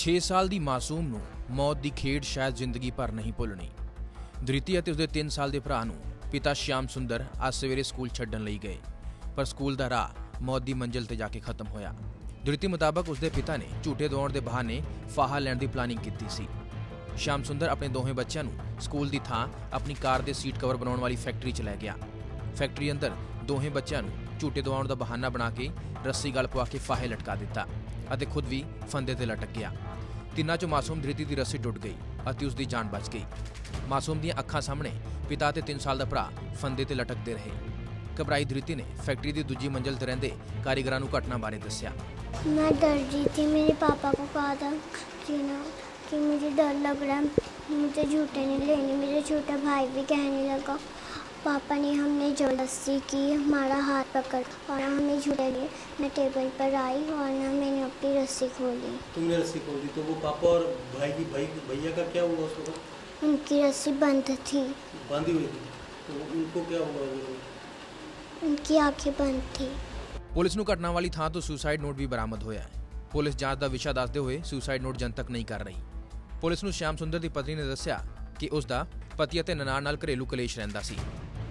6 ਸਾਲ ਦੀ ਮਾਸੂਮ ਨੂੰ ਮੌਤ ਦੀ ਖੇਡ ਸ਼ਾਇਦ ਜ਼ਿੰਦਗੀ ਭਰ ਨਹੀਂ ਭੁੱਲਣੀ। ਧ੍ਰਿਤੀ ਅਤੇ ਉਸਦੇ 3 ਸਾਲ ਦੇ ਭਰਾ ਨੂੰ ਪਿਤਾ ਸ਼ਾਮ ਸੁੰਦਰ ਅੱਜ ਸਵੇਰੇ ਸਕੂਲ ਛੱਡਣ ਲਈ ਗਏ, ਪਰ ਸਕੂਲ ਦਾ ਰਾਹ ਮੌਤ ਦੀ ਮੰਜ਼ਿਲ ਤੇ ਜਾ ਕੇ ਖਤਮ ਹੋਇਆ। ਧ੍ਰਿਤੀ ਮੁਤਾਬਕ ਉਸਦੇ ਪਿਤਾ ਨੇ ਝੂਠੇ ਦਵਾਉਣ ਦੇ ਬਹਾਨੇ ਫਾਹਾ ਲੈਣ ਦੀ ਪਲਾਨਿੰਗ ਕੀਤੀ ਸੀ। ਸ਼ਿਆਮ ਸੁੰਦਰ ਆਪਣੇ ਦੋਹੇ ਬੱਚਿਆਂ ਨੂੰ ਸਕੂਲ ਦੀ ਥਾਂ ਆਪਣੀ ਕਾਰ ਦੇ ਸੀਟ ਕਵਰ ਬਣਾਉਣ ਵਾਲੀ ਫੈਕਟਰੀ 'ਚ ਲੈ ਗਿਆ। ਫੈਕਟਰੀ ਅੰਦਰ ਦੋਹੇ ਬੱਚਿਆਂ ਨੂੰ ਝੂਟੇ ਦਵਾਉਣ ਦਾ ਬਹਾਨਾ ਬਣਾ ਕੇ ਰੱਸੀ ਗਲ ਪਵਾ ਕੇ ਫਾਹੇ ਲਟਕਾ ਦਿੱਤਾ ਅਤੇ ਖੁਦ ਵੀ ਫੰਦੇ ਤੇ ਲਟਕ ਗਿਆ। ਤਿੰਨਾਂ 'ਚੋਂ ਮਾਸੂਮ ਧ੍ਰਿਤੀ ਦੀ ਰੱਸੀ ਟੁੱਟ ਗਈ ਅਤੇ ਉਸ ਦੀ ਜਾਨ ਬਚ ਗਈ ਮਾਸੂਮ ਦੀਆਂ ਅੱਖਾਂ ਸਾਹਮਣੇ ਪਿਤਾ ਤੇ 3 ਸਾਲ ਦਾ ਭਰਾ ਫੰਦੇ ਤੇ ਲਟਕਦੇ ਰਹੇ ਘਬਰਾਈ ਧ੍ਰਿਤੀ ਨੇ ਫੈਕਟਰੀ ਦੀ ਦੂਜੀ ਮੰਜ਼ਲ ਤੇ ਰਹਿੰਦੇ ਕਾਰੀਗਰਾਂ ਨੂੰ ਘਟਨਾ ਬਾਰੇ ਦੱਸਿਆ मैं डर रही थी मेरे पापा को कहा था कि ना कि मुझे डर लग रहा है मुझे झूठे नहीं लेने मेरे छोटा भाई भी कहने लगा पापा ने हमने जबरदस्ती की हमारा हाथ पकड़ और हमने झूठे लिए मैं टेबल पर आई और ना मैंने अपनी रस्सी खोली तुमने रस्सी खोल दी तो वो पापा और भाई की भाई भैया का क्या हुआ उस वक्त उनकी रस्सी बंद थी बांधी हुई थी तो उनको क्या हुआ वो? उनकी आंखें बंद थी ਪੁਲਿਸ ਨੂੰ ਘਟਨਾ ਵਾਲੀ ਥਾਂ ਤੋਂ ਸੁਸਾਈਡ ਨੋਟ ਵੀ ਬਰਾਮਦ ਹੋਇਆ ਹੈ ਪੁਲਿਸ ਜਾਂਚ ਦਾ ਵਿਸ਼ਾ ਦੱਸਦੇ ਹੋਏ ਸੁਸਾਈਡ ਨੋਟ ਜਨਤਕ ਨਹੀਂ ਕਰ ਰਹੀ ਪੁਲਿਸ ਨੂੰ ਸ਼ਿਆਮ ਸੁੰਦਰ ਦੀ ਪਤਨੀ ਨੇ ਦੱਸਿਆ ਕਿ ਉਸ ਦਾ ਪਤੀ ਅਤੇ ਨਨਾਣ ਨਾਲ ਘਰੇਲੂ ਕਲੇਸ਼ ਰਹਿੰਦਾ ਸੀ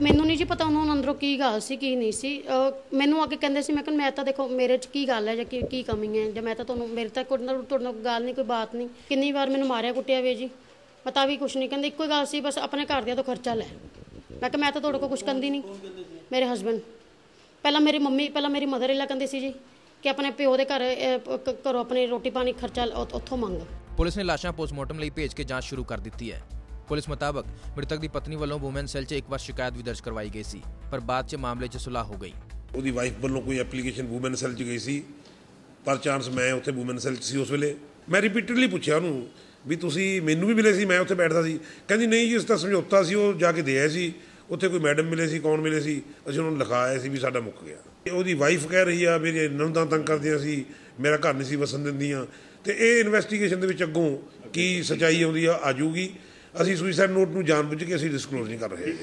ਮੈਨੂੰ ਨਹੀਂ ਜੀ ਪਤਾ ਉਹਨਾਂ ਨੂੰ ਅੰਦਰੋਂ ਕੀ ਗੱਲ ਸੀ ਕੀ ਨਹੀਂ ਸੀ। ਅਹ ਮੈਨੂੰ ਆ ਕੇ ਕਹਿੰਦੇ ਸੀ ਮੈਂ ਕਿਹਾ ਮੈਂ ਤਾਂ ਦੇਖੋ ਮੇਰੇ 'ਚ ਕੀ ਗੱਲ ਹੈ ਜਾਂ ਕੀ ਕੀ ਕਮੀ ਹੈ? ਜਾਂ ਮੈਂ ਤਾਂ ਤੁਹਾਨੂੰ ਮੇਰੇ ਤਾਂ ਕੋਈ ਨਾ ਤੁਹਾਡੇ ਨਾਲ ਗੱਲ ਨਹੀਂ ਕੋਈ ਬਾਤ ਨਹੀਂ। ਕਿੰਨੀ ਵਾਰ ਮੈਨੂੰ ਮਾਰਿਆ ਕੁੱਟਿਆ ਵੇ ਜੀ। ਪਤਾ ਵੀ ਕੁਛ ਨਹੀਂ ਕਹਿੰਦੇ। ਇੱਕੋ ਹੀ ਗੱਲ ਸੀ ਬਸ ਆਪਣੇ ਘਰਦਿਆਂ ਤੋਂ ਖਰਚਾ ਲੈ। ਮੈਂ ਕਿਹਾ ਮੈਂ ਤਾਂ ਤੁਹਾਡੇ ਕੋਲ ਕੁਛ ਕੰਦੀ ਨਹੀਂ। ਮੇਰੇ ਹਸਬੰਡ ਪਹਿਲਾਂ ਮੇਰੀ ਮੰਮੀ ਪਹਿਲਾਂ ਮੇਰੀ ਮਦਰ ਇਲਾ ਕਹਿੰਦੇ ਸੀ ਜੀ ਕਿ ਆਪਣੇ ਪਿਓ ਦੇ ਘਰ ਅਹ, ਕ- ਘਰੋਂ ਆਪਣੇ ਰੋਟੀ ਪਾਣੀ ਖਰਚਾ ਉ- ਉੱਥੋਂ ਮੰਗ। ਪੁਲਿਸ ਨੇ ਲਾਸ਼ਾਂ ਪੋਸਟਮਾਰਟਮ ਲਈ ਭੇਜ ਕੇ ਜਾਂਚ ਸ਼ੁਰੂ ਕਰ ਦਿੱਤੀ ਹੈ। ਪੁਲਿਸ ਮੁਤਾਬਕ ਮ੍ਰਿਤਕ ਦੀ ਪਤਨੀ ਵੱਲੋਂ ਵੂਮਨ ਸੈੱਲ 'ਚ ਇੱਕ ਵਾਰ ਸ਼ਿਕਾਇਤ ਵੀ ਦਰਜ ਕਰਵਾਈ ਗਈ ਸੀ, ਪਰ ਬਾਅਦ 'ਚ ਮਾਮਲੇ 'ਚ ਸੁਲਾਹ ਹੋ ਗਈ। ਉਹਦੀ ਵਾਈਫ ਵੱਲੋਂ ਕੋਈ ਐਪਲੀਕੇਸ਼ਨ ਵੂਮਨ ਸੈੱਲ 'ਚ ਗਈ ਸੀ। ਪਰ ਚਾਂਸ ਮੈਂ ਉੱਥੇ ਵੂਮਨ ਸੈੱਲ 'ਚ ਸੀ ਉਸ ਵੇਲੇ। ਮੈਂ ਰਿਪੀਟਡਲੀ ਪੁੱਛਿਆ ਉਹਨੂੰ ਵੀ ਤੁਸੀਂ ਮੈਨੂੰ ਵੀ ਮਿਲੇ ਸੀ, ਮੈਂ ਉੱਥੇ ਬੈਠਦਾ ਸੀ। ਕਹਿੰਦੀ, ਨਹੀਂ ਜੀ, ਇਸ ਦਾ ਸਮਝੌਤਾ ਸੀ, ਉਹ ਜਾ ਕੇ ਦੇ ਆਏ ਸੀ। ਉੱਥੇ ਕੋਈ ਮੈਡਮ ਮਿਲੇ ਸੀ, ਕੌਣ ਮਿਲੇ ਸੀ? ਅਸੀਂ ਉਹਨਾਂ ਨੂੰ ਲਿਖਾਇਆ ਸੀ ਵੀ ਸਾਡਾ ਮੁੱਕ ਗਿਆ। ਤੇ ਉਹਦੀ ਵਾਈਫ ਕਹਿ ਰਹੀ ਆ ਮੇਰੇ ਨੰਦਾਂ ਤੰਗ ਕਰਦੀਆਂ ਸੀ ਮੇਰਾ ਘਰ ਨਹੀਂ ਸੀ ਵਸਣ ਦਿੰਦੀਆਂ। ਤੇ ਇਹ ਇਨਵੈਸਟੀਗੇਸ਼ਨ ਦੇ ਵਿੱਚ ਅੱਗੋਂ ਕੀ ਸਚਾਈ ਆਉਂਦੀ ਆ ਆਜੂਗੀ ਅਸੀਂ ਸੁਈਸਾਈਡ ਨੋਟ ਨੂੰ ਜਾਣਬੁੱਝ ਕੇ ਅਸੀਂ ਡਿਸਕਲੋਜ਼ ਨਹੀਂ ਕਰ ਰਹੇ।